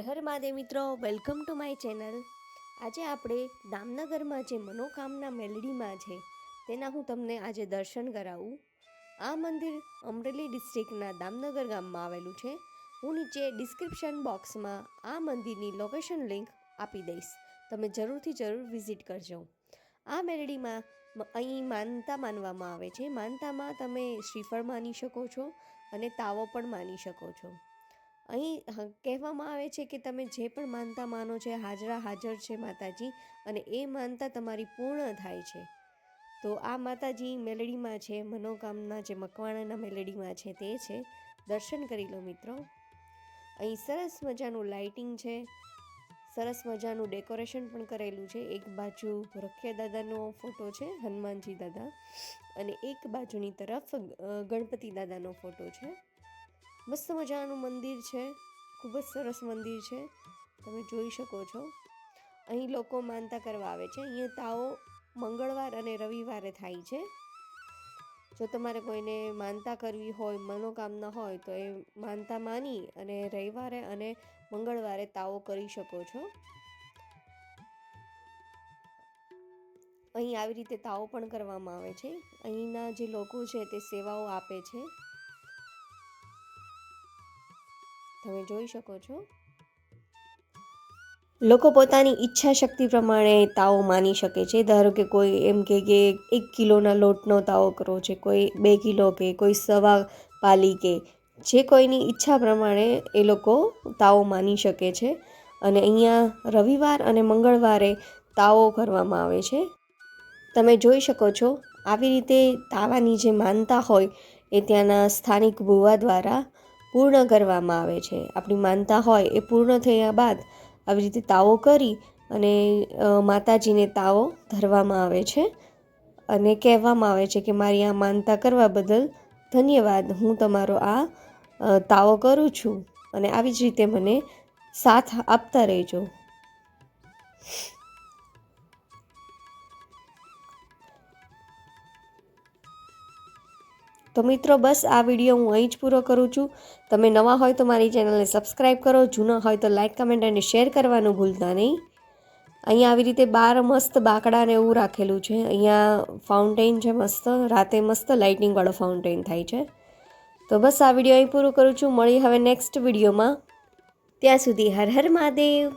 હર હર મહાદેવ મિત્રો welcome to my channel આજે આપણે દામનગરમાં જે મનોકામના મેલડીમાં છે, તેના હું તમને આજે દર્શન કરાવું. આ મંદિર અમરેલી ડિસ્ટ્રિક્ટના દામનગર ગામમાં આવેલું છે. હું નીચે ડિસ્ક્રિપ્શન બોક્સમાં આ મંદિરની લોકેશન લિંક આપી દઈશ. તમે જરૂરથી જરૂર વિઝિટ કરજો. આ મેલડીમાં અહીં માનતા માનવામાં આવે છે. માનતામાં તમે શ્રીફળ માની શકો છો અને તાવો પણ માની શકો છો. અહીં કહેવામાં આવે છે કે તમે જે પણ માનતા માનો છે હાજરા હાજર છે માતાજી અને એ માનતા તમારી પૂર્ણ થાય છે. તો આ માતાજી મેલડીમાં છે, મનોકામના જે મકવાણાના મેલડીમાં છે તે છે. દર્શન કરી લો મિત્રો. અહીં સરસ મજાનું લાઇટિંગ છે. સરસ મજાનું ડેકોરેશન પણ કરેલું છે. એક બાજુ રખિયા દાદાનો ફોટો છે, હનુમાનજી દાદા અને એક બાજુની તરફ ગણપતિ દાદાનો ફોટો છે. મસ્ત મજાનું મંદિર છે. ખૂબ જ સરસ મંદિર છે. તમે જોઈ શકો છો. અહીં લોકો માનતા કરવા આવે છે. અહીંયા તાવો મંગળવાર અને રવિવારે થાય છે. જો તમારે કોઈને માનતા કરવી હોય, મનોકામના હોય, તો એ માનતા માની અને રવિવારે અને મંગળવારે તાવો કરી શકો છો. અહીં આવી રીતે તાવો પણ કરવામાં આવે છે. અહીંના જે લોકો છે, તે સેવાઓ આપે છે. તમે જોઈ શકો છો. લોકો પોતાની ઈચ્છા શક્તિ પ્રમાણે તાવો માની શકે છે. ધારો કે કોઈ એમ કે એક કિલોના લોટનો તાવો કરવો છે કોઈ બે કિલો કે કોઈ સવા પાલી કે, જે કોઈની ઈચ્છા પ્રમાણે એ લોકો તાવો માની શકે છે. અને અહીંયા રવિવાર અને મંગળવારે તાવો કરવામાં આવે છે. તમે જોઈ શકો છો, આવી રીતે તાવાની જે માનતા હોય એ ત્યાંના સ્થાનિક ભુવા દ્વારા પૂર્ણ કરવામાં આવે છે. આપણી માનતા હોય એ પૂર્ણ થયા બાદ આવી રીતે તાવો કરી અને માતાજીને તાવો ધરવામાં આવે છે અને કહેવામાં આવે છે કે મારી આ માનતા કરવા બદલ ધન્યવાદ. હું તમારો આ તાવો કરું છું અને આવી જ રીતે મને સાથ આપતા રહેજો. તો મિત્રો, બસ આ વીડિયો હું અહીં જ પૂરો કરું છું. તમે નવા હોય તો મારી ચેનલને સબસ્ક્રાઈબ કરો. જૂના હોય તો લાઈક કમેન્ટ અને શેર કરવાનું ભૂલતા નહીં. અહીંયા આવી રીતે બાર મસ્ત બાકડાને એવું રાખેલું છે. અહીંયા ફાઉન્ટેન છે મસ્ત. રાતે મસ્ત લાઇટિંગવાળો ફાઉન્ટેન થાય છે. તો બસ આ વીડિયો અહીં પૂરું કરું છું. મળી હવે નેક્સ્ટ વિડીયોમાં. ત્યાં સુધી હર હર મહાદેવ.